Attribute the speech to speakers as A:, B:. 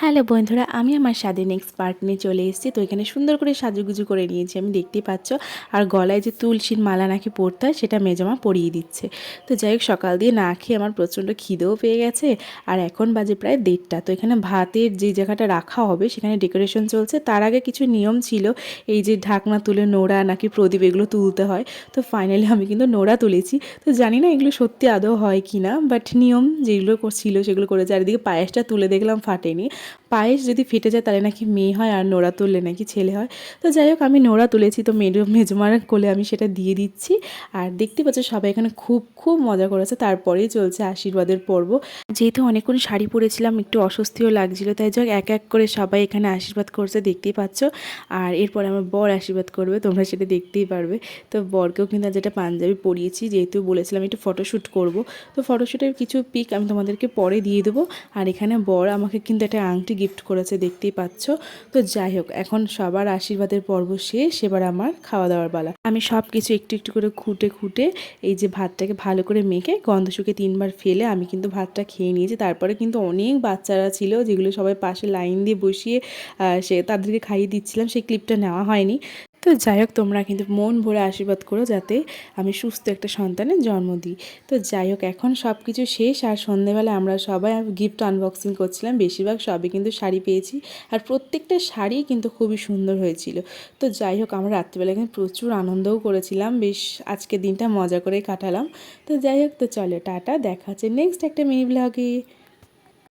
A: Hello বন্ধুরা, আমি আমার স্বাধীন এক্সপার্ট নিয়ে চলে এসেছি। তো এখানে সুন্দর করে সাজুগুজু করে নিয়েছি, আমি দেখতেই পাচ্ছ। আর গলায় যে তুলসীর মালা নাকি পরতে হয়, সেটা মেজামা পরিয়ে দিচ্ছে। তো যাই হোক, সকাল দিয়ে না খেয়ে আমার প্রচণ্ড খিদেও পেয়ে গেছে। আর এখন বাজে প্রায় দেড়টা। তো এখানে ভাতের যে জায়গাটা রাখা হবে, সেখানে ডেকোরেশন চলছে। তার আগে কিছু নিয়ম ছিল, এই যে ঢাকনা তুলে নোড়া নাকি প্রদীপ, এগুলো তুলতে হয়। তো ফাইনালি আমি কিন্তু নোড়া তুলেছি। তো জানি না এগুলো সত্যি আদৌ হয় কি না বাট নিয়ম যেগুলো ছিল সেগুলো করেছে আর এদিকে পায়েসটা তুলে দেখলাম ফাটেনি। পায়েস যদি ফেটে যায় তাহলে নাকি মেয়ে হয় আর নোড়া তুললে নাকি ছেলে হয়। তো যাই হোক, আমি নোড়া তুলেছি তো মেজো মেজমার কোলে আমি সেটা দিয়ে দিচ্ছি। আর দেখতে পাচ্ছ সবাই এখানে খুব খুব মজা করেছে। তারপরেই চলছে আশীর্বাদের পর্ব। যেহেতু অনেকক্ষণ শাড়ি পরেছিলাম, একটু অস্বস্তিও লাগছিল। তাই যাক এক এক করে সবাই এখানে আশীর্বাদ করছে, দেখতেই পাচ্ছ। আর এরপরে আমার বর আশীর্বাদ করবে, তোমরা সেটা দেখতেই পারবে। তো বরকেও কিন্তু যেটা পাঞ্জাবি পরিয়েছি, যেহেতু বলেছিলাম একটু ফটোশ্যুট করব। তো ফটোশ্যুটের কিছু পিক আমি তোমাদেরকে পরে দিয়ে দেবো। আর এখানে বর আমাকে কিন্তু একটা আংটি গিফট করেছে, দেখতেই পাচ্ছ। তো যাই হোক, এখন সবার আশীর্বাদের পর্ব শেষ। এবার আমার খাওয়া দাওয়ার বেলা আমি সব কিছু একটু একটু করে খুঁটে খুঁটে এই যে ভাতটাকে ভালো করে মেখে গন্ধ শুকে তিনবার ফেলে আমি কিন্তু ভাতটা খেয়ে নিয়েছি। তারপরে কিন্তু অনেক বাচ্চারা ছিল যেগুলো সবাই পাশে লাইন দিয়ে বসিয়ে সে তাদেরকে খাইয়ে দিচ্ছিলাম। সেই ক্লিপটা নেওয়া হয়নি। তো যাই হোক, তোমরা কিন্তু মন ভরে আশীর্বাদ করো যাতে আমি সুস্থ একটা সন্তানের জন্ম দিই। তো যাই হোক, এখন সব কিছু শেষ আর সন্ধেবেলা আমরা সবাই গিফট আনবক্সিং করছিলাম। বেশিরভাগ সবই কিন্তু শাড়ি পেয়েছি আর প্রত্যেকটা শাড়ি কিন্তু খুবই সুন্দর হয়েছিল। তো যাই হোক, আমরা রাত্রিবেলা কিন্তু প্রচুর আনন্দও করেছিলাম। বেশ আজকের দিনটা মজা করে কাটালাম। তো যাই হোক, তো চলো, টাটা, দেখা হচ্ছে নেক্সট একটা মিনি ব্লগে